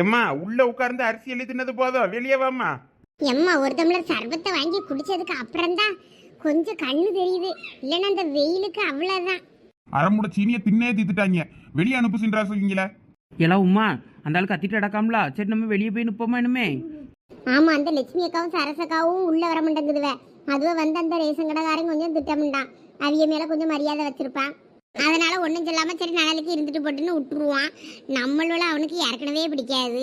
எம்மா உள்ள உட்கார்ந்து அரிசி எழுதி தின்னது போதும். வெளியே வாம்மா. எம்மா ஒரு டம்ளர் சர்பத்தை வாங்கி குடிச்சதுக்கு அப்புறம் தான் கொஞ்சம் கண்ணு தெரியுது. இல்லைன்னா அந்த வெயிலுக்கு அவ்வளோதான் அரமுட சீனியை தின்னே தீத்துட்டாங்க வெளியே அனுப்பு சின்றா சொல்லிங்களே எல்லாம் உமா அந்த ஆள் கத்திட்டு அடக்காமலா சரி நம்ம வெளியே போய் நிப்போமா இனிமே? ஆமா அந்த லட்சுமி அக்காவும் சரசக்காவும் உள்ள வர மாட்டேங்குதுவ. அதுவே வந்து அந்த ரேஷன் கடைக்காரன் கொஞ்சம் திட்டமிட்டான். அவிய மேல கொஞ்சம் மரியாதை வச்சிருப்பான். அதனால ஒன்றும் சொல்லாம சரி நாளைக்கு இருந்துட்டு போட்டுன்னு விட்டுருவான். நம்மளோட அவனுக்கு ஏற்கனவே பிடிக்காது.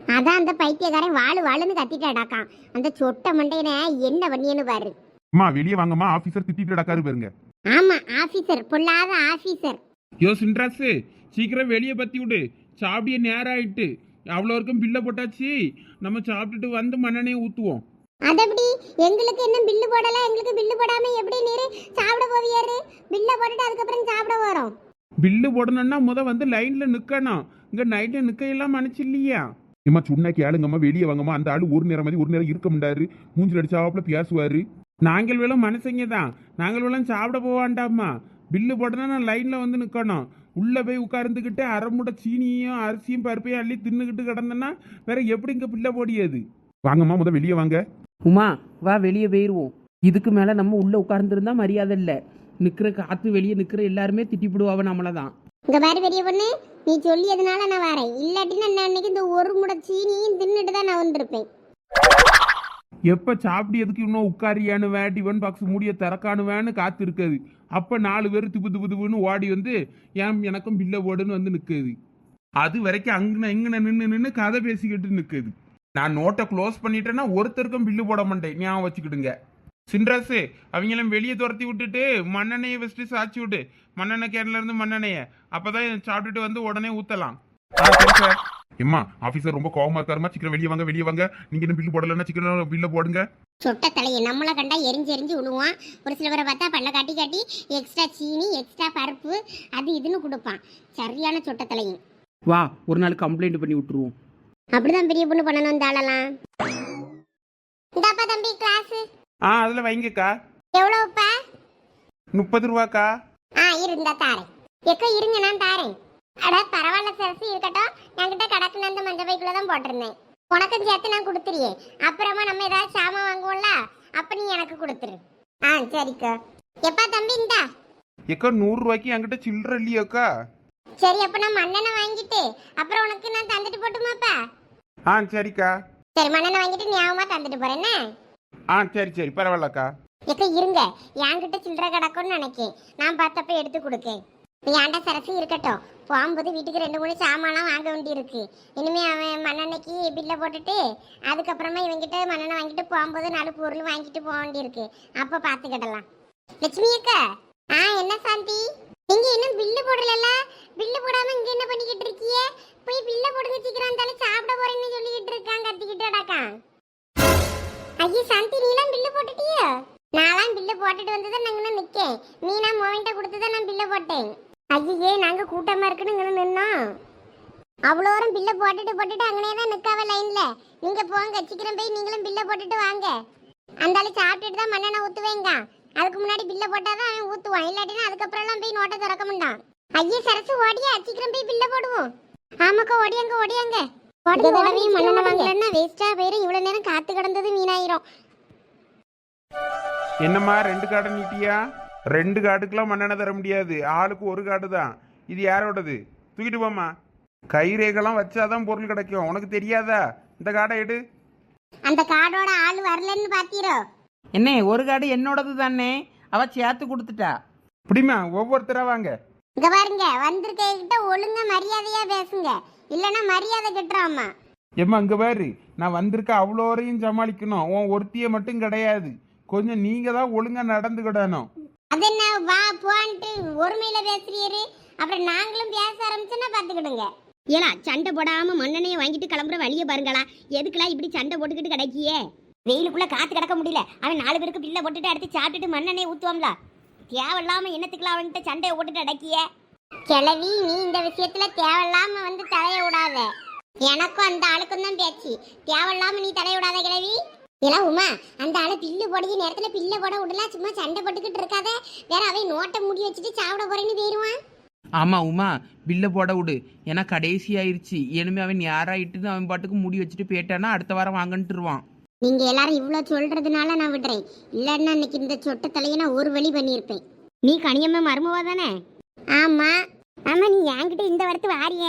அதான் அந்த பைத்தியக்காரன் வாழு வாழுன்னு கத்திட்டு அடாக்கான் அந்த சொட்ட மண்டையனை என்ன பண்ணியன்னு பாரு. அம்மா வெளியே வாங்கம்மா ஆபீசர் திட்டிட்டு நடக்காரு பாருங்க. ஆமா ஆபீசர் பொல்லாத ஆபீசர். யோ சின்ராசு சீக்கிரம் வெளியே பத்தி விடு. சாப்பிடிய நேரம் ஆயிட்டு அவ்வளோ வரைக்கும் பில்லை போட்டாச்சு. நம்ம சாப்பிட்டுட்டு வந்து மண்ணெண்ணையை ஊற்றுவோம் அதப்படி? எங்களுக்கு இன்னும் பில்லு போடல. எங்களுக்கு பில்லு போடாம எப்படி நீரு சாப்பிட போவியாரு? பில்ல போட்டுட்டு அதுக்கப்புறம் சாப்பிட வரோம் பில்லு போடணும்னா முத வந்து லைன்ல நிக்கணும். இங்க நைட்ல நிக்க எல்லாம் மனசு இல்லையா இம்மா சுண்ணா கேளுங்கம்மா வெளியே வாங்கம்மா. அந்த ஆளு ஒரு நேரம் மாதிரி ஒரு நேரம் இருக்க முடியாரு மூஞ்சில் அடிச்சாப்புல பேசுவாரு. நாங்கள் வேலும் மனசங்க தான். நாங்கள் வேலும் சாப்பிட போவாண்டாம்மா. பில்லு போட்டனா நான் லைன்ல வந்து நிக்கணும். உள்ள போய் உட்கார்ந்துக்கிட்டு அரைமுடை சீனியும் அரிசியும் பருப்பையும் அள்ளி தின்னுக்கிட்டு கிடந்தேன்னா வேற எப்படி இங்க பில்ல போடியாது? வாங்கம்மா முத வெளியே வாங்க. உமா வா வெளியே போயிடுவோம் இதுக்கு மேலே நம்ம உள்ளே உட்கார்ந்துருந்தா மரியாதை இல்லை. நிற்கிற காற்று வெளியே நிற்கிற எல்லாருமே திட்டிப்பிடுவாவ நம்மளை தான் இங்க பாரு பெரிய பொண்ணு நீ சொல்லியதுனால நான் வரேன். இல்லாட்டினா நான் அன்னைக்கு இந்த ஒரு முடை சீனியும் தின்னுட்டு தான் நான் வந்திருப்பேன். எப்ப சாப்பிடியதுக்கு இன்னும் உட்காரியானுவேன் டிஃபன் பாக்ஸ் மூடிய திறக்கானுவேன்னு காத்து இருக்குது அப்ப நாலு பேர் திப்பு திப்பு திப்புன்னு ஓடி வந்து ஏன் எனக்கும் பில்ல போடுன்னு வந்து நிக்குது. அது வரைக்கும் அங்கன இங்கன நின்று நின்று கதை பேசிக்கிட்டு நிக்குது. நான் நோட்டை க்ளோஸ் பண்ணிட்டேன்னா ஒருத்தருக்கும் பில்லு போட மாட்டேன். ஞாபகம் வச்சுக்கிடுங்க. சின்ராசு அவங்களும் வெளியே துரத்தி விட்டுட்டு மண்ணெண்ணெயை வச்சுட்டு சாச்சி விட்டு மண்ணெண்ணெய் கேன்ல இருந்து மண்ணெண்ணெயை அப்பதான் சாப்பிட்டுட்டு வந்து உடனே ஊத்தலாம். எம்மா ஆபீசர் ரொம்ப கோவமா இருக்காருமா? சீக்கிரம் வெளியே வாங்க வெளியே வாங்க. நீங்க இன்னும் பில்லு போடலன்னா சீக்கிரம் பில்ல போடுங்க. சொட்ட தலையை நம்மளை கண்டா எரிஞ்சு எரிஞ்சு விழுவான் ஒரு சில பேரை பார்த்தா பல்ல காட்டி காட்டி எக்ஸ்ட்ரா சீனி எக்ஸ்ட்ரா பருப்பு அது இதுன்னு கொடுப்பான். சரியான சொட்ட தலையும் வா ஒரு நாள் கம்ப்ளைண்ட் பண்ணி விட்டுருவோம். அப்படிதான் பெரிய பொண்ணு பண்ணணும் இந்த ஆளெல்லாம். இந்தாப்பா தம்பி கிளாஸ் ஆ அதில் வைங்கக்கா. எவ்வளவுப்பா முப்பது ரூபாக்கா. ஆ இருந்தா தாரேன். எக்கோ இருங்க நான் தாரேன். அட பரவாயில்ல சரசு இருக்கட்டும். என்கிட்ட கடக்குன அந்த மஞ்சள் பைக்குள்ள தான் போட்டிருந்தேன். உனக்கும் சேர்த்து நான் கொடுத்துறியே அப்புறமா நம்ம ஏதாவது சாமான் வாங்குவோம்ல அப்ப நீ எனக்கு கொடுத்துரு. ஆ சரிக்கா. எப்பா தம்பி இந்தா. ஏக்கா நூறு ரூபாய்க்கு என்கிட்ட சில்லற இல்லையாக்கா? சரி அப்ப நான் மண்ணெண்ணெய் வாங்கிட்டு அப்புறம் உனக்கு நான் தந்துட்டு போட்டுமாப்பா? ஆ சரிக்கா. சரி மண்ணெண்ணெய் வாங்கிட்டு ஞாபகமா தந்துட்டு போறேன் என்ன? ஆ சரி சரி பரவாயில்லக்கா. எக்க இருங்க. என்கிட்ட சில்லறை கிடக்கும்னு நினைக்கேன். நான் பார்த்தப்ப எடுத்து கொடுக்கேன். ஏன்டா சரசு இருக்கட்டும். போகும்போது வீட்டுக்கு ரெண்டு மூணு சாமான்லாம் வாங்க வேண்டியிருக்கு. இனிமே அவன் மண்ணெண்ணைக்கு பில்லை போட்டுட்டு அதுக்கப்புறமா இவங்கிட்ட மண்ணெண்ணெய் வாங்கிட்டு போகும்போது நாலு பொருள் வாங்கிட்டு போக வேண்டியிருக்கு. அப்போ பார்த்துக்கிடலாம். லட்சுமி அக்கா ஆ என்ன சாந்தி? இங்க இன்னும் பில்லு போடலல்ல? பில்லு போடாம இங்க என்ன பண்ணிக்கிட்டு இருக்கியே? போய் பில்ல போடுங்க சீக்கிரம் இருந்தாலும் சாப்பிட போறேன்னு சொல்லிக்கிட்டு இருக்கான் கத்திக்கிட்டு அடக்கான் ஐயோ சாந்தி நீலாம் பில்லு போட்டுட்டியா? நான்லாம் பில்லு போட்டுட்டு வந்து தான் நாங்கள் நிற்கேன் மீனா மோவன்ட்ட கொடுத்து தான் நான் பில்லு போட்டேன். ஐயே நாங்கள் கூட்டமாக இருக்குன்னு நின்னோம் அவ்வளோ வரும் பில்லை போட்டுட்டு போட்டுட்டு அங்கனே தான் நிற்காவ லைனில் நீங்கள் போங்க சீக்கிரம் போய் நீங்களும் பில்லை போட்டுட்டு வாங்க. அந்த சாப்பிட்டுட்டு தான் மண்ணெண்ணெய் ஊற்றுவேங்க அதுக்கு முன்னாடி பில்லை போட்டால் தான் அவன் ஊற்றுவான் இல்லாட்டினா அதுக்கப்புறம்லாம் போய் நோட்டை திறக்க மாட்டான். ஐயே சரசு ஓடியா? சீக்கிரம் போய் பில்லை போடுவோம். ஆமாக்கா ஓடியாங்க ஓடியாங்க. இந்த தடவையும் மண்ணெண்ணெய் வாங்கலன்னா வேஸ்ட்டாக போயிடும் இவ்வளோ நேரம் காத்து கிடந்தது வீணாயிரும். என்னம்மா ரெண்டு காடை நீட்டியா? ரெண்டு காட்டுக்கெல்லாம் மண்ணெண்ணெய் தர முடியாது. ஆளுக்கு ஒரு காடு தான். இது யாரோடது? தூக்கிட்டு போம்மா. கைரேகெல்லாம் வச்சாதான் பொருள் கிடைக்கும். உனக்கு தெரியாதா? இந்த காடை எடு. அந்த கார்டோட ஆள் வரலன்னு பாத்தீரோ? என்ன ஒரு காடு என்னோடது தானே? அவ சேர்த்து கொடுத்துட்டா. இப்படிமா ஒவ்வொருத்தரா வாங்க. இங்க பாருங்க வந்திருக்கிட்ட ஒழுங்கா மரியாதையா பேசுங்க. இல்லனா மரியாதை கெட்டுறாமா ஏம்மா இங்க பாரு நான் வந்திருக்க அவ்வளோரையும் சமாளிக்கணும். உன் ஒருத்திய மட்டும் கிடையாது. கொஞ்சம் நீங்க தான் ஒழுங்கா நடந்துக்கிடணும் அது என்ன வா போன்ட்டு ஒருமையில பேசுறீரு? அப்புறம் நாங்களும் பேச ஆரம்பிச்சுன்னா பாத்துக்கிடுங்க ஏலா சண்டை போடாம மண்ணெண்ணையை வாங்கிட்டு கிளம்புற வழியை பாருங்களா. எதுக்குலாம் இப்படி சண்டை போட்டுக்கிட்டு கிடைக்கியே? வெயிலுக்குள்ள காத்து கிடக்க முடியல. அவன் நாலு பேருக்கு பில்ல போட்டுட்டு அடுத்து சாப்பிட்டுட்டு மண்ணெண்ணெய் ஊத்துவாம்ல தேவையில்லாம என்னத்துக்குலாம் அவன்கிட்ட சண்டையை போட்டுட்டு அடக்கியே? கிளவி நீ இந்த விஷயத்துல தேவையில்லாம வந்து தலைய விடாத. எனக்கும் அந்த ஆளுக்கும் தான் பேச்சு. தேவையில்லாம நீ தலைய விடாத கிளவி இல்ல உமா அந்த ஆளு பில்லு போடுற நேரத்துல பில்ல போட விடலாம் சும்மா சண்டை போட்டுக்கிட்டு இருக்காத. வேற அவன் நோட்டை முடி வச்சுட்டு சாப்பிட போறேன்னு போயிருவான் ஆமாம் உமா பில்லை போட விடு. ஏன்னா கடைசி ஆயிருச்சு இனிமே அவன் யாராயிட்டு அவன் பாட்டுக்கு மூடி வச்சுட்டு போயிட்டானா அடுத்த வாரம் வாங்கன்ட்டுருவான். நீங்க எல்லாரும் இவ்வளோ சொல்றதுனால நான் விடுறேன். இல்லைன்னா இன்னைக்கு இந்த சொட்ட தலையை நான் ஒரு வழி பண்ணியிருப்பேன். நீ கனியம்மா மருமவா தானே? ஆமா. ஆமா நீ என்கிட்ட இந்த வரத்து வாரிய.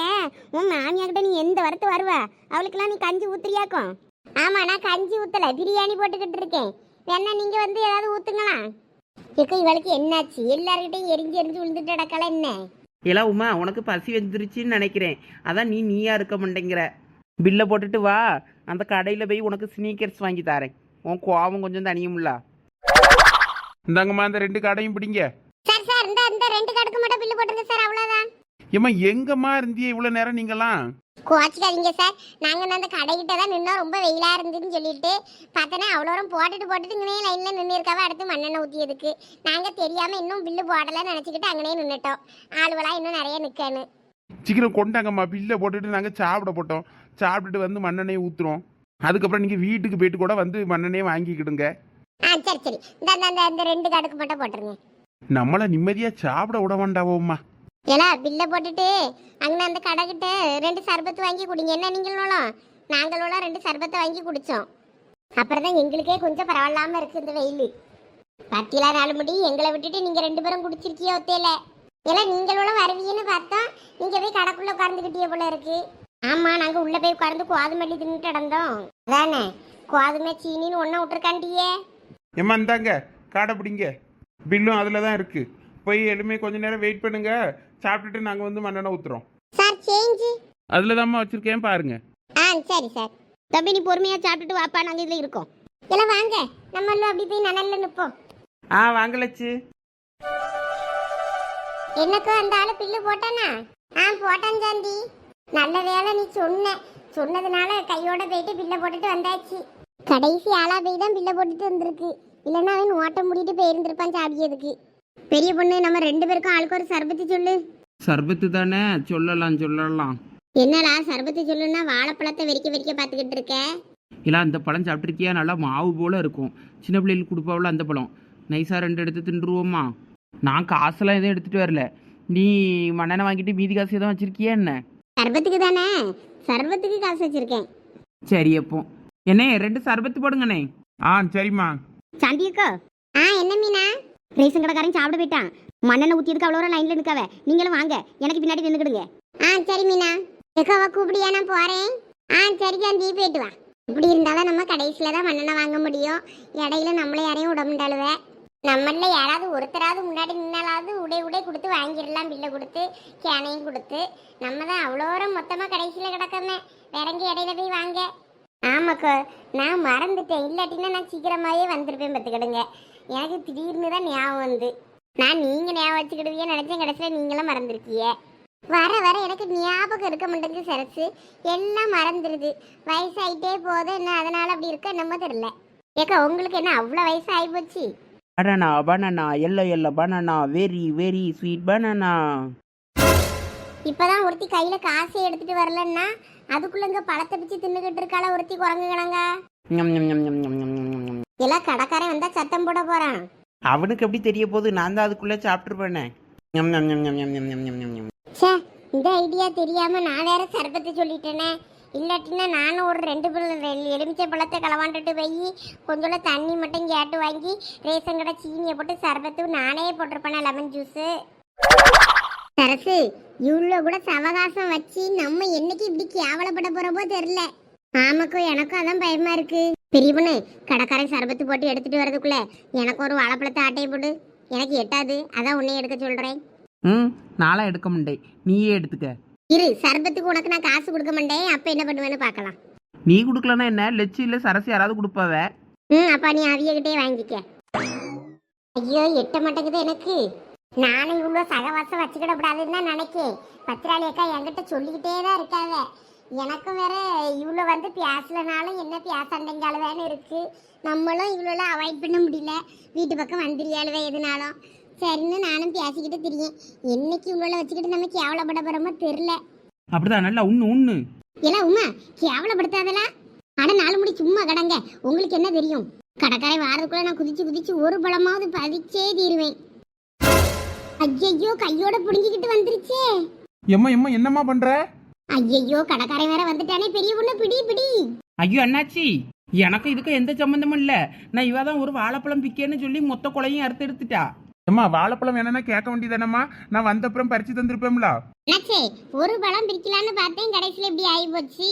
உன் மாமியாகிட்ட நீ எந்த வரத்து வருவ? அவளுக்கெல்லாம் நீ கஞ்சி ஊத்துறியாக்கும்? ஆமா நான் கஞ்சி ஊத்தல. பிரியாணி போட்டுக்கிட்டு இருக்கேன். வேணா நீங்க வந்து ஏதாவது ஊத்துங்களா இக்க இவளுக்கு என்னாச்சு? எல்லார்கிட்டையும் எரிஞ்சு எரிஞ்சு விழுந்துட்டு கிடக்கல என்ன? இல்லை உமா உனக்கு பசி வந்துருச்சுன்னு நினைக்கிறேன். அதான் நீ நீயா இருக்க மாட்டேங்கிற. பில்லை போட்டுட்டு வா. அந்த கடையில் போய் உனக்கு ஸ்னீக்கர்ஸ் வாங்கி தரேன். உன் கோவம் கொஞ்சம் தனியும்ல இந்தாங்கம்மா அந்த ரெண்டு கடையும் பிடிங்க. சார் சார் இந்த இந்த ரெண்டு கடுக்கு மட்டும் பில்லு போட்டுருங்க சார் அவ்வளவுதான். ஏம்மா எங்கம்மா இருந்தியே இவ்வளோ நேரம் நீங்களாம் கோச்சிக்காதீங்க சார். நாங்க அந்த கடைகிட்ட தான் நின்னோம். ரொம்ப வெயிலா இருந்துன்னு சொல்லிட்டு பார்த்தோன்னா அவ்வளோ தூரம் போட்டுட்டு போட்டுட்டு இங்கே லைன்ல நின்று இருக்காவ அடுத்து மண்ணெண்ணெய் ஊற்றியதுக்கு நாங்க தெரியாம இன்னும் பில்லு போடல நினைச்சுக்கிட்டு அங்கனே நின்னுட்டோம். ஆளுவலா இன்னும் நிறைய நிக்கணும் சீக்கிரம் கொண்டாங்கம்மா பில்லை போட்டுட்டு நாங்கள் சாப்பிட போட்டோம். சாப்பிட்டுட்டு வந்து மண்ணெண்ணெயை ஊற்றுறோம் அதுக்கப்புறம் நீங்கள் வீட்டுக்கு போயிட்டு கூட வந்து மண்ணெண்ணெயை வாங்கிக்கிடுங்க. ஆ சரி சரி. இந்த இந்த- இந்த ரெண்டு கடுக்கு மட்டும் போட்டுருங்க. நம்மளை நிம்மதியாக சாப்பிட விட வேண்டாவோம்மா. ஏலா பில்லை போட்டுட்டு அங்கே அந்த கடைக்கிட்ட ரெண்டு சர்பத்து வாங்கி குடிங்க. என்ன நீங்களும் நாங்களும் ரெண்டு சர்பத்தை வாங்கி குடித்தோம் அப்புறம் தான் எங்களுக்கே கொஞ்சம் பரவாயில்லாம இருக்கு இந்த வெயில். பத்திலா நாலு முடி எங்களை விட்டுட்டு நீங்கள் ரெண்டு பேரும் குடிச்சிருக்கியோ ஒத்தையில. ஏன்னா நீங்களும் வருவீங்கன்னு பார்த்தோம் நீங்கள் போய் கடைக்குள்ளே உட்காந்துக்கிட்டே போல இருக்கு. ஆமாம் நாங்கள் உள்ளே போய் உட்கார்ந்து கோதுமல்லி தின்னுட்டு கிடந்தோம் அதானே? கோதுமை சீனின்னு ஒன்றா விட்டுருக்காண்டியே. ஏம்மா இந்தாங்க காடை பிடிங்க. பில்லும் அதில் தான் இருக்குது போய் எலுமே கொஞ்ச நேரம் வெயிட் பண்ணுங்க. சாப்பிட்டுட்டு நாங்கள் வந்து மண்ணெண்ணெய் ஊற்றுறோம் சார் சேஞ்சு அதில் தாம்மா வச்சுருக்கேன் பாருங்க. ஆ சரி சார். தம்பி நீ பொறுமையா சாப்பிட்டுட்டு வாப்பா நாங்க இதுல இருக்கோம். எல்லாம் வாங்க. நம்மளும் அப்படி போய் நனல்ல நிற்போம் ஆ வாங்கலச்சு என்னக்கோ அந்த ஆளு பில்லு போட்டானா? ஆ போட்டான் சாந்தி நல்ல வேலை நீ சொன்ன. சொன்னதுனால கையோட போயிட்டு பில்லை போட்டுட்டு வந்தாச்சு. கடைசி ஆளா போய் தான் பில்லை போட்டுட்டு வந்திருக்கு. இல்லைன்னா அவன் ஓட்ட முடிட்டு போயிருந்திருப்பான் சாப்பியதுக்கு பெரிய பொண்ணு நம்ம ரெண்டு பேருக்கும் ஆளுக்கு ஒரு சர்பத்து சொல்லு. சர்பத்து தானே? சொல்லலாம் சொல்லலாம். என்னடா சர்பத்து சொல்லுன்னா வாழைப்பழத்தை வெறிக்க வெறிக்க பார்த்துக்கிட்டு இருக்க? இல்லை அந்த பழம் சாப்பிட்ருக்கியா நல்லா மாவு போல இருக்கும். சின்ன பிள்ளைகளுக்கு கொடுப்பாவில் அந்த பழம். நைஸாக ரெண்டு எடுத்து தின்றுவோமா? நான் காசெல்லாம் எதுவும் எடுத்துகிட்டு வரல. நீ மண்ணெண்ணெய் வாங்கிட்டு மீதி காசு எதுவும் வச்சிருக்கியா என்ன? சர்பத்துக்கு தானே? சர்பத்துக்கு காசு வச்சிருக்கேன். சரி அப்போ. என்ன ரெண்டு சர்பத்து போடுங்கண்ணே. ஆ சரிம்மா. சாந்தியக்கா ஆ என்ன மீனா? ரேஷன் கடைக்காரன் சாப்பிட போயிட்டான். மண்ணெண்ணெய் ஊத்தியதுக்கு அவ்வளோ லைன்ல நிற்காவ நீங்களும் வாங்க. எனக்கு பின்னாடி நின்றுக்கிடுங்க ஆ சரி மீனா. எக்காவா கூப்பிடியா? நான் போறேன். ஆ சரி சாந்தி போயிட்டு வா. இப்படி இருந்தாலும் நம்ம கடைசியில தான் மண்ணெண்ணெய் வாங்க முடியும். இடையில நம்மள யாரையும் விட முடியாளுவ நம்மள யாராவது ஒருத்தராவது முன்னாடி நின்னாலாவது உடை உடை கொடுத்து வாங்கிடலாம் பில்லை கொடுத்து கேனையும் கொடுத்து. நம்ம தான் அவ்வளோ மொத்தமாக கடைசியில் கிடக்கமே இறங்கி இடையில போய் வாங்க. ஆமாக்கா நான் மறந்துட்டேன். இல்லாட்டினா நான் சீக்கிரமாகவே வந்திருப்பேன் பார்த்துக்கிடுங்க. எனக்கு திடீர்னு தான் ஞாபகம் வந்து. நான் நீங்கள் ஞாபகம் வச்சுக்கிடுவீங்க நினச்சேன். கடைசியில் நீங்களும் மறந்துருக்கீங்க. வர வர எனக்கு ஞாபகம் இருக்க மாட்டேங்குது சரசு. எல்லாம் மறந்துடுது வயசாயிட்டே போகுது என்ன அதனால் அப்படி இருக்க என்னமோ தெரில ஏக்கா உங்களுக்கு என்ன அவ்வளோ வயசு ஆகிப்போச்சு banana banana yellow yellow banana very very sweet banana இப்பதான் ஒருத்தி கையில காசை எடுத்துட்டு வரலன்னா அதுக்குள்ள இங்க பழத்தை பிச்சு தின்னுகிட்டு இருக்காள ஒருத்தி குரங்கு எல்லாம் கடைக்காரன் வந்தா சத்தம் போட போறான் அவனுக்கு எப்படி தெரிய போகுது நான் தான் அதுக்குள்ள சாப்பிட்டுருப்பேனே இந்த ஐடியா தெரியாம நான் வேற சர்பத்தை சொல்லிட்டேனே இல்லாட்டினா நானும் ஒரு ரெண்டு பிள்ளை எலுமிச்சை பழத்தை களவாண்டுட்டு போய் கொஞ்சோட தண்ணி மட்டும் கேட்டு வாங்கி ரேஷன் கடை சீனியை போட்டு சர்பத்து நானே போட்டிருப்பேன் லெமன் ஜூஸு. சரசு இவ்வளோ கூட சவகாசம் வச்சு நம்ம என்னைக்கு இப்படி கேவலப்பட போகிறப்போ தெரில ஆமாக்கும் எனக்கும் அதான் பயமா இருக்கு. பெரிய பொண்ணு கடைக்காரன் சர்பத்து போட்டு எடுத்துட்டு வரதுக்குள்ள எனக்கு ஒரு வாழைப்பழத்தை ஆட்டையை போடு. எனக்கு எட்டாது அதான் உன்னையே எடுக்க சொல்கிறேன் ம் நாளாக எடுக்க முடியே நீயே எடுத்துக்க. இரு சர்பத்துக்கு உனக்கு நான் காசு கொடுக்க மாட்டேன். அப்ப என்ன பண்ணுவேன்னு பார்க்கலாம். நீ கொடுக்கலன்னா என்ன? லெச்சு இல்லை சரசு யாராவது கொடுப்பாவ? ம் அப்பா நீ அவியகிட்டே வாங்கிக்க. ஐயோ எட்ட மாட்டேங்குது எனக்கு. நானும் இவ்வளோ சகவாசம் வச்சுக்கிடக்கூடாதுன்னு தான் நினைக்கேன். பத்திராளி அக்கா என்கிட்ட சொல்லிக்கிட்டே தான் இருக்காங்க எனக்கும் வேற இவ்வளோ வந்து பேசலனாலும் என்ன பேசாண்டங்காலுவேன்னு இருக்கு. நம்மளும் இவ்வளோ அவாய்ட் பண்ண முடியல. வீட்டு பக்கம் வந்துரியாளுவே எதுனாலும். சரின்னு நானும் பேசிக்கிட்டு திரியேன் என்னைக்கு இவ்வளோ வச்சுக்கிட்டு நம்ம கேவலப்பட போகிறோமோ தெரில அப்படிதான் நல்லா உண்ணு உண்ணு. ஏலா உமா கேவலப்படுத்தாதலா? அட நாலு முடி சும்மா கடங்க. உங்களுக்கு என்ன தெரியும்? கடைக்காரை வாரதுக்குள்ள நான் குதிச்சு குதிச்சு ஒரு பழமாவது பதிச்சே தீருவேன். ஐயையோ கையோட புடுங்கிக்கிட்டு வந்துருச்சே. எம்மா எம்மா என்னம்மா பண்ற? ஐயையோ கடைக்காரன் வேற வந்துட்டானே பெரிய பொண்ணு பிடி பிடி. ஐயோ அண்ணாச்சி எனக்கும் இதுக்கும் எந்த சம்மந்தமும் இல்லை. நான் இவ தான் ஒரு வாழைப்பழம் பிக்கேன்னு சொல்லி மொத்த கொலையும் அறுத்து எடுத்துட்டா. எம்மா வாழைப்பழம் வேணும்னா கேட்க வேண்டியதானம்மா நான் வந்த அப்புறம் பறிச்சு தந்திருப்பேன்ல என்னாச்சே ஒரு பழம் பிரிக்கலான்னு பார்த்தேன். கடைசியில் இப்படி ஆகி போச்சு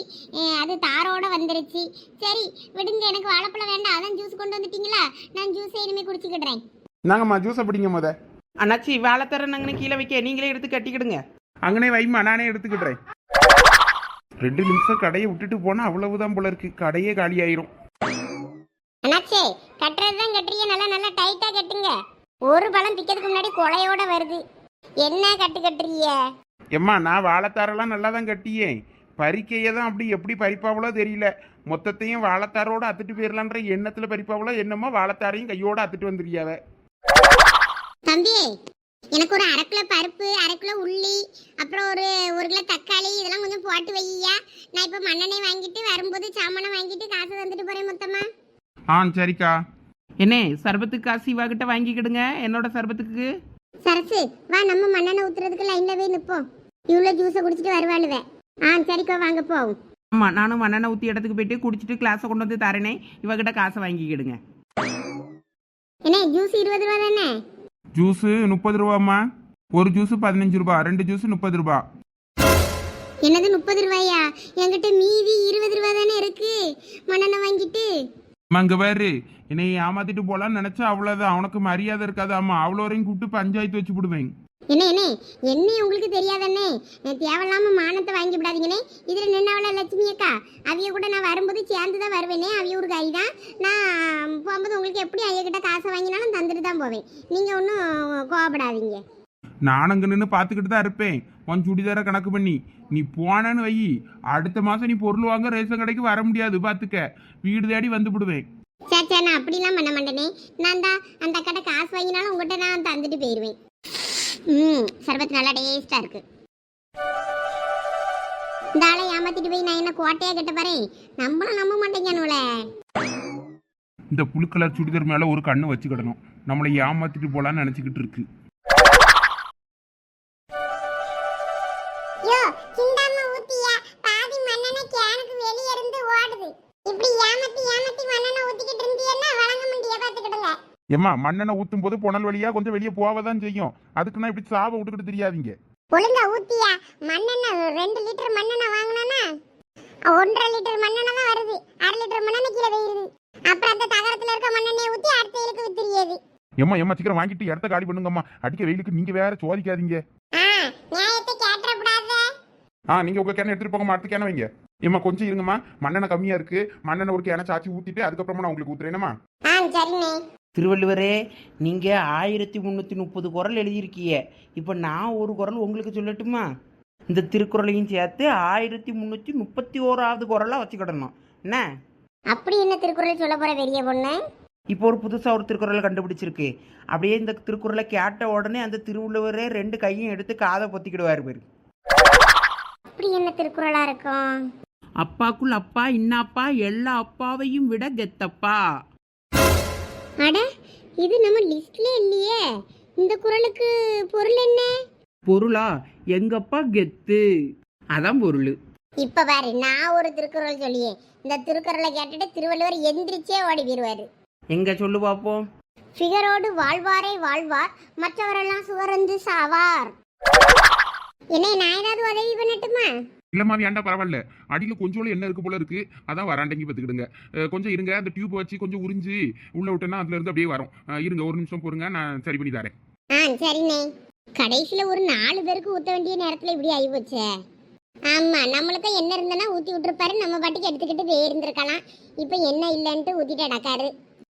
அது தாரோட வந்துருச்சு. சரி விடுங்க எனக்கு வாழைப்பழம் வேண்டாம். அதான் ஜூஸ் கொண்டு வந்துட்டீங்களா? நான் ஜூஸை இனிமே குடிச்சுக்கிடுறேன். நாங்கம்மா ஜூஸை பிடிங்க முத. அண்ணாச்சி வாழைத்தர நாங்கன்னு கீழே வைக்க. நீங்களே எடுத்து கட்டிக்கிடுங்க. அங்கனே வைம்மா நானே எடுத்துக்கிடுறேன். ரெண்டு நிமிஷம் கடையை விட்டுட்டு போனா அவ்வளவுதான் போல இருக்கு. கடையே காலி ஆயிரும் அண்ணாச்சே கட்டுறது தான் கட்டுறீங்க. நல்லா நல்லா டைட்டாக கட்டுங்க. ஒரு பழம் பிக்கிறதுக்கு முன்னாடி கொலையோட வருது. என்ன கட்டு கட்டுறீங்க? எம்மா நான் வாழைத்தாரெல்லாம் நல்லா தான் கட்டியேன் பறிக்கையை தான் அப்படி எப்படி பறிப்பாவளோ தெரியல. மொத்தத்தையும் வாழைத்தாரோட அத்துட்டு போயிடலான்ற எண்ணத்துல பறிப்பாவளோ என்னமோ வாழைத்தாரையும் கையோட அத்துட்டு வந்துருக்கியாவ தம்பி எனக்கு ஒரு அரை கிலோ பருப்பு அரை கிலோ உள்ளி அப்புறம் ஒரு ஒரு கிலோ தக்காளி இதெல்லாம் கொஞ்சம் போட்டு வையா நான் இப்போ மண்ணெண்ணெய் வாங்கிட்டு வரும்போது சாமானை வாங்கிட்டு காசு தந்துட்டு போறேன் மொத்தமா. ஆ சரிக்கா. என்னே சர்பத்துக்கு காசு இவாகிட்ட வாங்கிக்கிடுங்க. என்னோட சர்பத்துக்கு? சரசு வா நம்ம மண்ணெண்ணெய் ஊத்துறதுக்கு லைன்ல போய் நிப்போம். இவ்வளோ ஜூஸை குடிச்சிட்டு வருவாளுவே. ஆ சரிக்கா வாங்க போவோம். ஆமாம் நானும் மண்ணெண்ணெய் ஊற்றி இடத்துக்கு போயிட்டு குடிச்சிட்டு கிளாஸை கொண்டு வந்து தரேனே. இவகிட்ட காசை வாங்கிக்கிடுங்க. என்ன ஜூஸ் இருபது ரூபா தானே? ஜூஸு முப்பது ரூபாம்மா. ஒரு ஜூஸு பதினஞ்சு ரூபா ரெண்டு ஜூஸு முப்பது ரூபா. என்னது முப்பது ரூபாயா? என்கிட்ட மீதி இருபது ரூபா தானே இருக்கு. மண்ணெண்ணெய் வாங்கிட்டு. அம்மா இங்க பாரு. என்னை ஏமாத்திட்டு போலான்னு நினைச்சா அவ்வளவுதான். அவனுக்கு மரியாதை இருக்காது ஆமா அவ்வளோ வரையும் கூப்பிட்டு பஞ்சாயத்து வச்சு விடுவேன். என்ன என்ன என்ன உங்களுக்கு தெரியாதண்ணே. தேவையில்லாம மானத்தை வாங்கி விடாதீங்கண்ணே. இதுல நின்னவள லட்சுமி அக்கா? அவிய கூட நான் வரும்போது சேர்ந்து தான் வருவேனே. அவிய ஒரு கை தான் நான் போகும்போது உங்களுக்கு எப்படி ஐயா கிட்ட காசை வாங்கினாலும் தந்துட்டு தான் போவேன். நீங்க ஒன்றும் கோவப்படாதீங்க. நான் அங்க நின்று பார்த்துக்கிட்டு தான் இருப்பேன். உன் சுடிதார கணக்கு பண்ணி. நீ போனேன்னு வை. அடுத்த மாசம் நீ பொருள் வாங்க ரேஷன் கடைக்கு வர முடியாது பார்த்துக்க வீடு தேடி வந்து விடுவேன். சே சே நான் அப்படிலாம் பண்ண மாட்டேனே. நான் தான் அந்த கடை காசு வாங்கினாலும் உங்கள்கிட்ட நான் தந்துட்டு போயிடுவேன் ம் சர்பத் நல்லா டேஸ்டா இருக்கு. இந்த ஆளை ஏமாத்திட்டு போய் நான் என்ன கோட்டையா கட்ட பாறேன்? நம்மளும் நம்ப மாட்டேங்கானுல இந்த புழுக்கலர் சுடிதர் சுடிதார் மேல ஒரு கண்ணு வச்சுக்கிடணும். நம்மளை ஏமாத்திட்டு போலான்னு நினைச்சுக்கிட்டு இருக்கு. ஏம்மா மண்ணெண்ணெய் ஊத்தும் போது புனல் வழியா கொஞ்சம் வெளியே போவதான் செய்யும். அதுக்குன்னா இப்படி சாப விட்டுக்கிட்டு தெரியாதீங்க. ஒழுங்கா ஊத்தியா? மண்ணெண்ண ரெண்டு லிட்டர் மண்ணெண்ண வாங்கினா ஒன்றரை லிட்டர் மண்ணெண்ண தான் வருது. அரை லிட்டர் மண்ணெண்ண கீழே வெயிடுது அப்புறம் அந்த தகரத்துல இருக்க மண்ணெண்ணெய் ஊத்தி அடுத்த இருக்கு வித்துறியது ஏம்மா ஏம்மா சீக்கிரம் வாங்கிட்டு இடத்த காலி பண்ணுங்கம்மா. அடிக்க வெயிலுக்கு நீங்க வேற சோதிக்காதீங்க. நியாயத்தை கேட்டக்கூடாது ஆ நீங்க உங்க கேன எடுத்துட்டு போங்கம்மா அடுத்த கேன வைங்க. ஏம்மா கொஞ்சம் இருங்கம்மா. மண்ணெண்ணெய் கம்மியா இருக்கு. மண்ணெண்ணெய் ஒரு கேன சாச்சி ஊத்திட்டு அதுக்கப்புறமா நான் உங்களுக்கு ஊத்துறேனம்மா ஆ சரிண்ணே. திருவள்ளுவரே நீங்கள் ஆயிரத்தி முந்நூற்றி முப்பது குரல் எழுதியிருக்கீங்க. இப்போ நான் ஒரு குரல் உங்களுக்கு சொல்லட்டுமா? இந்த திருக்குறளையும் சேர்த்து ஆயிரத்தி முந்நூற்றி முப்பத்தி ஓராவது குரலாக வச்சுக்கிடணும். என்ன? அப்படி என்ன திருக்குறள் சொல்ல போற பெரிய பொண்ணு? இப்போ ஒரு புதுசாக ஒரு திருக்குறளை கண்டுபிடிச்சிருக்கு. அப்படியே இந்த திருக்குறளை கேட்ட உடனே அந்த திருவள்ளுவரே ரெண்டு கையும் எடுத்து காதை பொத்திக்கிடுவார் பேர். அப்படி என்ன திருக்குறளா இருக்கும்? அப்பாக்குள் அப்பா இன்னாப்பா எல்லா அப்பாவையும் விட கெத்தப்பா. அட இது நம்ம லிஸ்ட்ல இல்லையே. இந்த குறளுக்கு பொருள் என்ன? பொருளா? எங்கப்பா கெத்து? அதான் பொருள். இப்ப பாரு நான் ஒரு திருக்குறள் சொல்லியே. இந்த திருக்குறளை கேட்டுட்டு திருவள்ளுவர் எந்திரிச்சே ஓடி போயிருவாரு. எங்க சொல்லு பார்ப்போம் ஃபிகரோடு வாழ்வாரே வாழ்வார் மற்றவரெல்லாம் சுவரந்து சாவார். என்ன நான் ஏதாவது உதவி பண்ணட்டுமா? இல்லம்மா ஏன்டா பரவாயில்ல? அடியில் கொஞ்சோളം எண்ணெய் இருக்கு போல இருக்கு. அதான் வராண்டங்கி பார்த்துக்கிடுங்க கொஞ்சம் இருங்க. அந்த டியூப் வச்சு கொஞ்சம் உறிஞ்சு உள்ள விட்டேன்னா அதுல இருந்து அப்படியே வரும். இருங்க ஒரு நிமிஷம் பொறுங்க. நான் சரி பண்ணி தரேன். ஆ சரிண்ணே. கடைசியில ஒரு நாலு பேருக்கு ஊத்த வேண்டிய நேரத்துல இப்படி ஆகி போச்சே. ஆமா நம்மளுக்கு என்ன இருந்தனா ஊத்தி விட்டுருப்பாரு. நம்ம பாட்டுக்கு எடுத்துக்கிட்டு போயிருந்திருக்கலாம் இப்ப என்ன இல்லைன்ட்டு ஊத்திட்டு அடக்காரு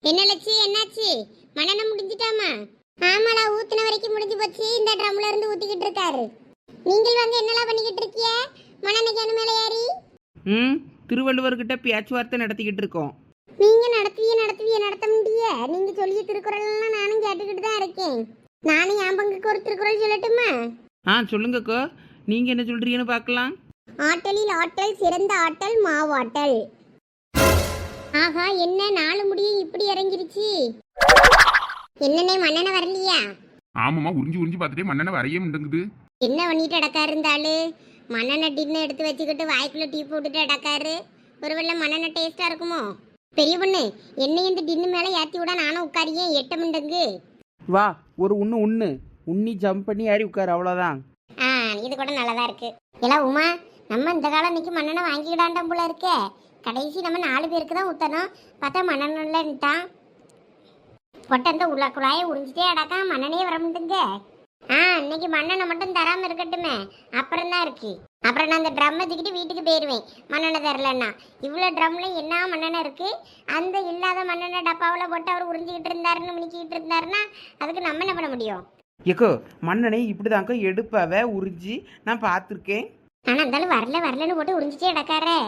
என்ன லட்சி என்னாச்சு? மனநம் முடிஞ்சிட்டாமா? ஆமாடா ஊத்துன வரைக்கும் முடிஞ்சு போச்சு. இந்த ட்ரம்ல இருந்து ஊத்திக்கிட்டு இருக்காரு. நீங்கள் வந்து என்னலாம் பண்ணிக்கிட்டு இருக்கிய? மனநைக்கான மேலே ஏறி. ம் திருவள்ளுவர்கிட்ட பேச்சுவார்த்தை நடத்திக்கிட்டு இருக்கோம். நீங்க நடத்துவிய நடத்துவிய நடத்த முடிய. நீங்க சொல்லிய திருக்குறள் எல்லாம் நானும் கேட்டுக்கிட்டு தான் இருக்கேன். நானும் என் பங்குக்கு ஒரு திருக்குறள் சொல்லட்டுமா? ஆ சொல்லுங்கக்கோ. நீங்கள் என்ன சொல்கிறீங்கன்னு பார்க்கலாம். ஆட்டலில் ஆட்டல் சிறந்த ஆட்டல் மாவாட்டல் ஆஹா என்ன நாலு முடியும் இப்படி இறங்கிருச்சு. என்னண்ணே மண்ணெண்ண வரலையா? ஆமாம்மா உறிஞ்சி உறிஞ்சி பார்த்துட்டே மண்ணெண்ணெய் வரைய மாட்டேங்குது என்ன பண்ணிட்டு அடக்காரு இருந்தாலு மண்ணெண்ணெய் எடுத்து வச்சுக்கிட்டு வாய்க்குள்ள டீ போட்டுட்டு அடக்காரு. ஒருவேளை மண்ணெண்ணெய் டேஸ்டா இருக்குமோ? பெரிய பொண்ணு என்னை இந்த டின்னு மேல ஏத்தி விட நானும் உட்காரியே எட்ட மிண்டங்கு. வா ஒரு உண்ணு உண்ணு. உண்ணி ஜம்ப் பண்ணி ஏறி உட்காரு அவ்வளோதான் ஆ இது கூட நல்லதா இருக்கு. எல்லாம் உமா நம்ம இந்த காலம் இன்னைக்கு மண்ணெண்ணெய் வாங்கிக்கிடாண்டாம் போல இருக்கே. கடைசி நம்ம நாலு பேருக்கு தான் ஊத்தணும். பார்த்தா மண்ணெண்ணெய்ட்டான் பொட்டந்த உள்ள குழாயை உறிஞ்சிட்டே அடக்கா மண்ணெண்ணே வர மாட்டேங்க ஆ இன்னைக்கு மண்ணெண்ணெய் மட்டும் தராம இருக்கட்டுமே. அப்புறம் தான் இருக்கு. அப்புறம் நான் அந்த ட்ரம்மை தூக்கிட்டு வீட்டுக்கு போயிடுவேன் மண்ணெண்ணெய் தரலன்னா. இவ்வளோ ட்ரம்ல என்ன மண்ணெண்ணெய் இருக்கு? அந்த இல்லாத மண்ணெண்ணெய் டப்பாவில் போட்டு அவர் உறிஞ்சிக்கிட்டு இருந்தாருன்னு மினிக்கிட்டு இருந்தாருன்னா அதுக்கு நம்ம என்ன பண்ண முடியும்? ஏக்கோ மண்ணெண்ணெய் இப்படிதாக்கோ எடுப்பாவ உறிஞ்சி நான் பார்த்துருக்கேன். ஆனா இருந்தாலும் வரல வரலன்னு போட்டு உறிஞ்சிட்டே அடக்காரே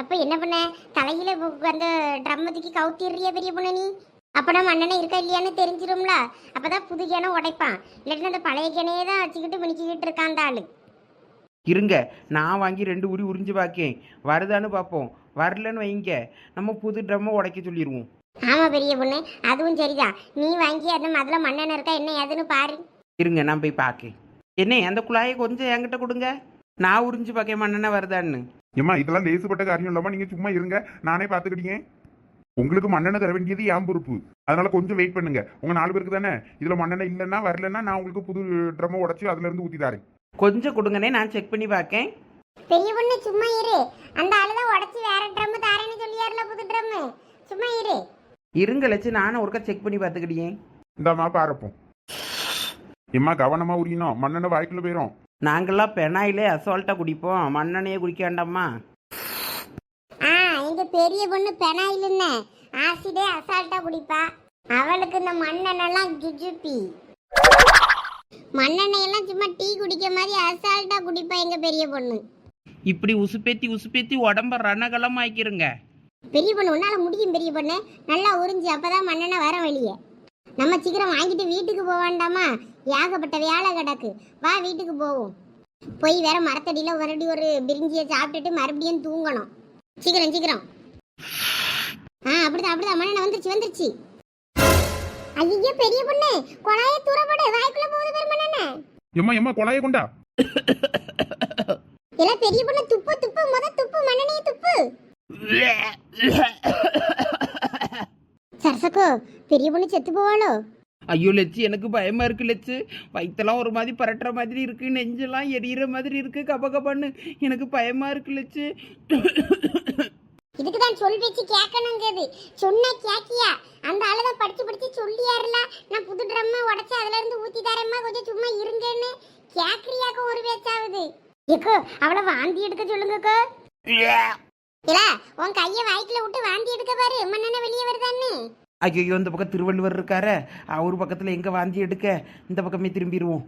அப்ப என்ன பண்ண? தலையில அந்த ட்ரம் தூக்கி கவுத்திடுறிய பெரிய பொண்ணு நீ? அப்பனா மண்ணெண்ணெய் இருக்கா இல்லையான்னு தெரிஞ்சிரும்ல. அப்பதான் புது கிணை உடைப்பான். இல்லாட்டி அந்த பழைய கிணையே தான் வச்சுக்கிட்டு மினிக்கிட்டு இருக்கான் அந்த ஆளு. இருங்க நான் வாங்கி ரெண்டு உரி உறிஞ்சு பார்க்கேன் வருதான்னு பார்ப்போம் வரலன்னு வைங்க. நம்ம புது ட்ரம்மை உடைக்க சொல்லிடுவோம் ஆமா பெரிய பொண்ணு அதுவும் சரிதான். நீ வாங்கி அந்த முதல்ல மண்ணெண்ணெய் இருக்கா என்ன ஏதுன்னு பாரு. இருங்க நான் போய் பார்க்கேன் என்ன அந்த குழாயை கொஞ்சம் என்கிட்ட கொடுங்க. நான் உறிஞ்சு பார்க்கேன் மண்ணெண்ணெய் வருதான்னு. ஏம்மா இதெல்லாம் லேசுப்பட்ட காரியம் இல்லாம நீங்க சும்மா இருங்க. நானே பாத்துக்கிட்டீங்க உங்களுக்கு மண்ணெண்ணெய் தர வேண்டியது என் பொறுப்பு. அதனால கொஞ்சம் வெயிட் பண்ணுங்க. உங்க நாலு பேருக்கு தானே? இதுல மண்ணெண்ணெய் இல்லைன்னா வரலன்னா நான் உங்களுக்கு புது ட்ரம்மை உடைச்சு அதுல இருந்து ஊத்தி தரேன். கொஞ்சம் கொடுங்கண்ணே நான் செக் பண்ணி பார்க்கேன் பெரிய பொண்ணு சும்மா இரு. அந்த ஆளு தான் உடச்சி வேற ட்ரம் தாரேன்னு சொல்லியாருல புது ட்ரம் சும்மா இரு. இருங்க லட்சு நானும் ஒருக்கா செக் பண்ணி பார்த்துக்கிட்டேன் இந்தாம்மா பாருப்போம் எம்மா கவனமா உரியணும். மண்ணெண்ணெய் வாய்க்குள்ள போயிடும் நாங்கள்லாம் பெனாயிலே அசால்ட்டாக குடிப்போம். மண்ணெண்ணையே குடிக்க வேண்டாமா பெரிய பொண்ணு பெனாயிலுன்னு ஆசிடே அசால்ட்டா குடிப்பா. அவளுக்கு இந்த மண்ணெண்ணெல்லாம் ஜுஜுப்பி. மண்ணெண்ணெயெல்லாம் சும்மா டீ குடிக்க மாதிரி அசால்ட்டா குடிப்பா எங்க பெரிய பொண்ணு. இப்படி உசுப்பேத்தி உசுப்பேத்தி உடம்ப ரணகலம் ஆக்கிருங்க பெரிய பொண்ணு உன்னால முடியும் பெரிய பொண்ணு. நல்லா உறிஞ்சு அப்பதான் மண்ணெண்ணெய் வர வெளியே நம்ம சீக்கிரம் வாங்கிட்டு வீட்டுக்கு போக வேண்டாமா? ஏகப்பட்ட வேலை கிடக்கு. வா வீட்டுக்கு போவோம். போய் வேற மரத்தடியில மறுபடியும் ஒரு பிரிஞ்சியை சாப்பிட்டுட்டு மறுபடியும் தூங்கணும். சீக்கிரம் சீக்கிரம். ஆ அப்படிதான் அப்படிதான். மண்ணெண்ணெய் வந்துருச்சு வந்துருச்சு. ஐயோ பெரிய பொண்ணு. குழாய தூரப்படு. வாய்க்குள்ள போகுது பேர் மண்ணெண்ணெய் எம்மா எம்மா குழாயை கொண்டா? எல்லாம் பெரிய பொண்ணு துப்பு துப்பு. முத துப்பு மண்ணெண்ணெயை துப்பு. சரசக்கோ பெரிய பொண்ணு செத்து போவாளோ? ஐயோ லட்சு எனக்கு பயமா இருக்கு லட்சு வயித்தெல்லாம் ஒரு மாதிரி பரட்டுற மாதிரி இருக்கு. நெஞ்செல்லாம் எரியிற மாதிரி இருக்கு. கப கபன்னு எனக்கு பயமா இருக்கு லட்சு இதுக்கு தான் சொல் பேச்சு கேட்கணுங்கிறது. சொன்னா கேக்கியா அந்த ஆளு தான் படிச்சு படிச்சு சொல்லியாருல? நான் புது ட்ரம்ம உடைச்சு அதுல இருந்து ஊத்தி தரேம்மா கொஞ்சம் சும்மா இருங்கன்னு. கேக்குறியாக்க ஒரு பேச்சாவது. ஏக்கோ அவளை வாந்தி எடுக்க சொல்லுங்கக்கோ இல்ல உன் கைய வாய்க்குல விட்டு வாந்தி எடுக்க பாரு. மண்ணெண்ண வெளியே வருதான்னு. ஐயோ இந்த பக்கம் திருவள்ளுவர் இருக்காரு. அவர் பக்கத்தில் எங்கே வாந்தி எடுக்க? இந்த பக்கமே திரும்பிடுவோம்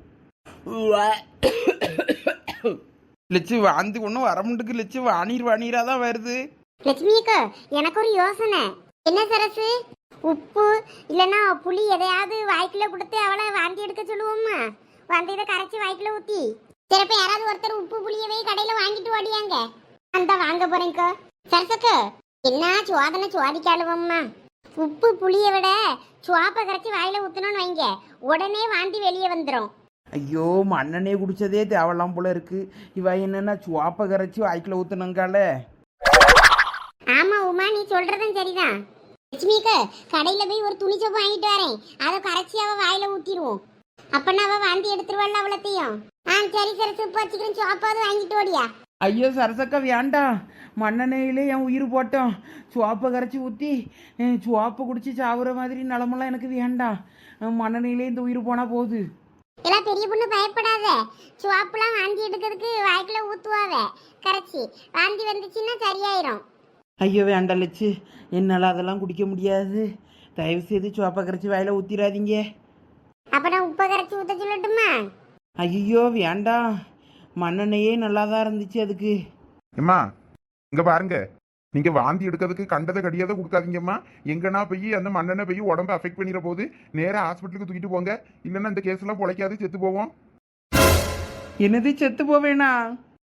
லட்சு வாந்தி ஒன்றும் வர முடியுக்கு லட்சு வாணீர் வாணீராக தான் வருது. லட்சுமி அக்கா எனக்கு ஒரு யோசனை. என்ன சரசு? உப்பு இல்லைன்னா புளி எதையாவது வாய்க்குள்ள கொடுத்து அவளை வாந்தி எடுக்க சொல்லுவோம்மா. வந்து இதை கரைச்சி வாய்க்குள்ள ஊத்தி. சிறப்ப யாராவது ஒருத்தர் உப்பு புளியவே கடையில வாங்கிட்டு ஓடியாங்க. அந்த வாங்க போறேங்கக்கா சரசக்கு என்ன சுவாதனை சுவாதிக்காளுவம்மா. உப்பு புளியை விட சுவாப்பை கரைச்சி வாயில ஊத்தணும்னு வைங்க. உடனே வாந்தி வெளியே வந்துடும் ஐயோ மண்ணனே குடிச்சதே தேவலாம் போல இருக்கு. இவ என்னன்னா சுவாப்ப கரைச்சி வாய்க்குள்ள ஊத்துனங்கால ஆமா உமா நீ சொல்றதும் சரிதான். லட்சுமிக்கு கடையில போய் ஒரு துணி சோப்பு வாங்கிட்டு வரேன். அதை கரைச்சி அவ வாயில ஊத்திடுவோம். அப்பனா அவ வாந்தி எடுத்துருவாள் அவ்வளத்தையும் ஆ சரி சரி சூப்பு வச்சுக்கிறேன். சோப்பாவது வாங்கிட்டு ஓடியா. ஐயோ சரசக்கா வேண்டாம். மண்ணெண்ணெயிலே என் உயிர் போட்டோம். சுவாப்பை கரைச்சி ஊற்றி சுவாப்பை குடிச்சு சாவுற மாதிரி நிலமெல்லாம் எனக்கு வேண்டாம். மண்ணெண்ணெயிலே இந்த உயிர் போனால் போகுது எல்லாம் பெரிய பொண்ணு பயப்படாத. சுவாப்புலாம் வாந்தி எடுக்கிறதுக்கு வாய்க்குள்ள ஊத்துவாவ. கரைச்சி. வாந்தி வந்துச்சுன்னா சரியாயிரும். ஐயோ வேண்டாம் லட்சு என்னால் அதெல்லாம் குடிக்க முடியாது. தயவு செய்து சுவாப்பை கரைச்சி வாயில ஊற்றிடாதீங்க அப்ப நான் உப்பை கரைச்சி ஊத்த சொல்லட்டுமா? ஐயோ வேண்டாம். மண்ணெண்ணெயே நல்லா தான் இருந்துச்சு அதுக்கு. எம்மா இங்க பாருங்க. நீங்க வாந்தி எடுக்கிறதுக்கு கண்டதை கடியாத கொடுக்காதீங்கம்மா எங்கன்னா போய் அந்த மண்ணெண்ணெய் போய் உடம்ப அஃபெக்ட் பண்ணிட போது நேரா ஹாஸ்பிட்டலுக்கு தூக்கிட்டு போங்க. இல்லைன்னா இந்த கேஸ் எல்லாம் பொழைக்காது செத்து போவோம். என்னது செத்து போவேனா?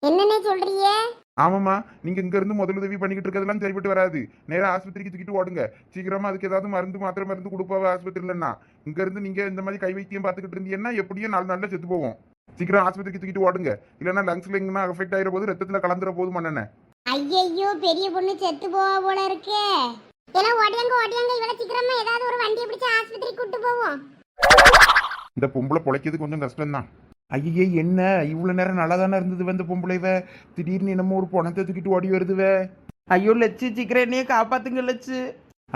என்னன்னே சொல்றியே ஆமாம்மா நீங்க இங்க இருந்து முதல் உதவி பண்ணிக்கிட்டு இருக்கிறதெல்லாம் சரிப்பட்டு வராது. நேரா ஆஸ்பத்திரிக்கு தூக்கிட்டு ஓடுங்க. சீக்கிரமா அதுக்கு ஏதாவது மருந்து மாத்திரை மருந்து கொடுப்பாவ ஆஸ்பத்திரியிலன்னா இங்க இருந்து நீங்க இந்த மாதிரி கை வைத்தியம் பார்த்துக்கிட்டு இருந்தீங்கன்னா எப்படியும் நாலு நாள்ல செத்து போவோம். சீக்கிரம் ஆஸ்பத்திரிக்கு தூக்கிட்டு ஓடுங்க. இல்லைன்னா லங்ஸ்ல எங்கன்னா அஃபெக்ட் ஆயிர போது ரத்தத்துல கலந்துற போது மண்ணெண்ண. ஐயையோ பெரிய பொண்ணு செத்து போவா போல இருக்கே. எல்லாம் ஓடியாங்க ஓடியாங்க இவ்வளவு சீக்கிரமா ஏதாவது ஒரு வண்டியை பிடிச்சு ஆஸ்பத்திரிக்கு கூட்டு போவோம். இந்த பொம்பளை பொழைக்கிறது கொஞ்சம் கஷ்டம்தான். ஐயே என்ன? இவ்வளவு நேரம் நல்லா தானே இருந்தது இந்த பொம்பளைவ? திடீர்னு என்னமோ ஒரு பணத்தை தூக்கிட்டு ஓடி வருதுவே? ஐயோ லட்சு சீக்கிரம் என்னையே காப்பாத்துங்க லட்சு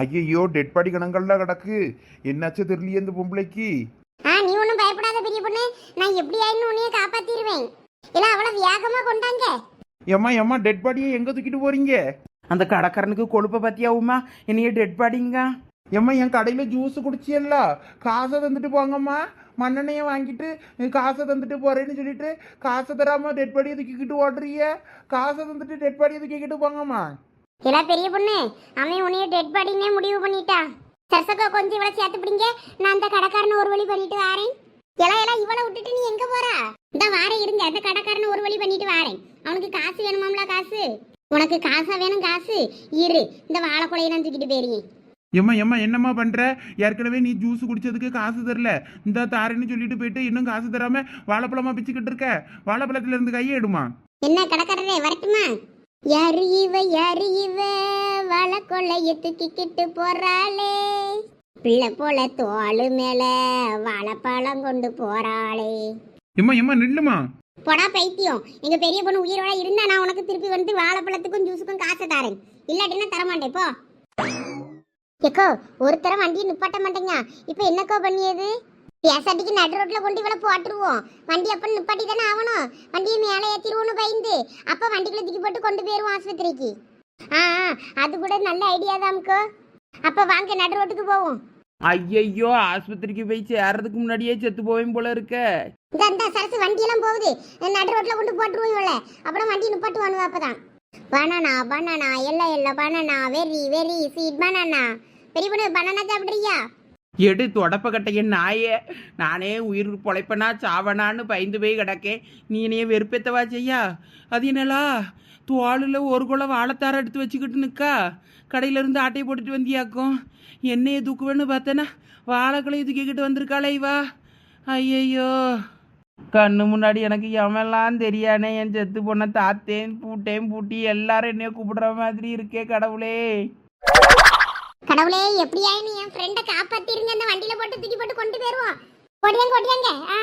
ஐயையோ டெட் பாடி கணங்கள்ல கிடக்கு. என்னாச்சு தெரியலையே இந்த பொம்பளைக்கு? ஆ நீ ஒன்றும் பயப்படாத பெரிய பொண்ணு. நான் எப்படி ஆயின்னு உன்னைய காப்பாத்திடுவேன் எல்லாம் அவ்வளவு வேகமா கொண்டாங்க. ஏம்மா ஏம்மா டெட் பாடியை எங்க தூக்கிட்டு போறீங்க? அந்த கடைக்காரனுக்கு கொழுப்பை பத்தியாவுமா என்னைய டெட் பாடிங்க. ஏம்மா என் கடையில ஜூஸ் குடிச்சியல்ல காசை தந்துட்டு போங்கம்மா. மண்ணெண்ணையை வாங்கிட்டு காசை தந்துட்டு போறேன்னு சொல்லிட்டு காசை தராம டெட் பாடியை தூக்கிக்கிட்டு ஓடுறீங்க? காசை தந்துட்டு டெட் பாடியை தூக்கிக்கிட்டு போங்கம்மா. எல்லாம் பெரிய பொண்ணு அவன் உன்னைய டெட் பாடினே முடிவு பண்ணிட்டா. சரசக்கா கொஞ்சம் இவ்வளவு சேர்த்து பிடிங்க. நான் அந்த கடைக்காரனை ஒரு வழி பண்ணிட்டு வாரேன். எல்லாம் எல்லாம் இவளை விட்டுட்டு நீ எங்க போறா? இந்த வாரேன் இருங்க. அந்த கடைக்காரனை ஒரு வழி பண்ணிட்டு வாரேன். அவனுக்கு காசு வேணுமாம்ல காசு? உனக்கு காசா வேணும் காசு? இரு. இந்த வாழைக்குலையை நான் தூக்கிட்டு போயிருங்க ஏம்மா ஏம்மா என்னம்மா பண்ற? ஏற்கனவே நீ ஜூஸ் குடிச்சதுக்கு காசு தரல. இந்த தாரேன்னு சொல்லிட்டு போயிட்டு இன்னும் காசு தராம வாழைப்பழமா பிச்சுக்கிட்டு இருக்க. வாழைப்பழத்துல இருந்து கையை எடுமா? என்ன கடைக்காரரே வரட்டுமா? யாரு இவ யாரு இவ வாழைக்கொள்ளைய தூக்கிக்கிட்டு போறாளே. பிள்ளை போல தோளு மேல வாழைப்பழம் கொண்டு போறாளே. ஏம்மா ஏம்மா நில்லுமா? போடா பைத்தியம். எங்க பெரிய பொண்ணு உயிரோட இருந்தா நான் உனக்கு திருப்பி வந்து வாழைப்பழத்துக்கும் ஜூஸுக்கும் காசு தரேன். இல்லாட்டினா தர மாட்டேன் போ. எக்கோ ஒருத்தர வண்டியை நிப்பாட்ட மாட்டேங்க. இப்போ என்னக்கோ பண்ணியது? பேசாட்டிக்கு நடு ரோட்ல கொண்டு இவளை போட்டுருவோம். வண்டி அப்ப நிப்பாட்டி தானே ஆகணும். வண்டியை மேலே ஏத்திருவோம்னு பயந்து. அப்ப வண்டிக்குள்ள தூக்கி போட்டு கொண்டு போயிருவோம் ஆஸ்பத்திரிக்கு. ஆ அது கூட நல்ல ஐடியா தான்க்கோ அப்ப வாங்க நடு ரோட்டுக்கு போவோம். ஐயையோ ஆஸ்பத்திரிக்கு போய் சேர்றதுக்கு முன்னாடியே செத்து போவேன் போல இருக்க. இந்த சரசு வண்டியெல்லாம் போகுது. நடு ரோட்ல கொண்டு போட்டுருவோம் இவளை. அப்புறம் வண்டி நிப்பாட்டுவானுவ அப்பதான். Banana banana yellow yellow banana very very sweet banana. பெரிய பொண்ணு பனானா சாப்பிடுறியா? எடு தொடப்ப கட்டைய நாயே. நானே உயிர் பொழைப்பனா சாவனான்னு பயந்து போய் கிடக்கேன். நீ என்னைய வெறுப்பேத்தவா செய்யா? அது என்னலா துவாலில் ஒரு குளம் வாழைத்தார எடுத்து வச்சுக்கிட்டு நிற்கா கடையில இருந்து ஆட்டையை போட்டுட்டு வந்தியாக்கும்? என்னையை தூக்குவேன்னு பார்த்தேன்னா வாழைக்களையை தூக்கிக்கிட்டு வந்திருக்காளே இவா. ஐயையோ. கண்ணு முன்னாடி எனக்கு எவெல்லாம் தெரியானே என் செத்து போன தாத்தேன் பூட்டேன் பூட்டி எல்லாரும் என்னைய கூப்பிடுற மாதிரி இருக்கே கடவுளே. கடவுளே எப்படியாயின்னு என் ஃப்ரெண்டை காப்பாத்திருங்க. அந்த வண்டியில போட்டு தூக்கி போட்டு கொண்டு போயிருவோம். கொடியாங்க கொடியாங்க ஆ.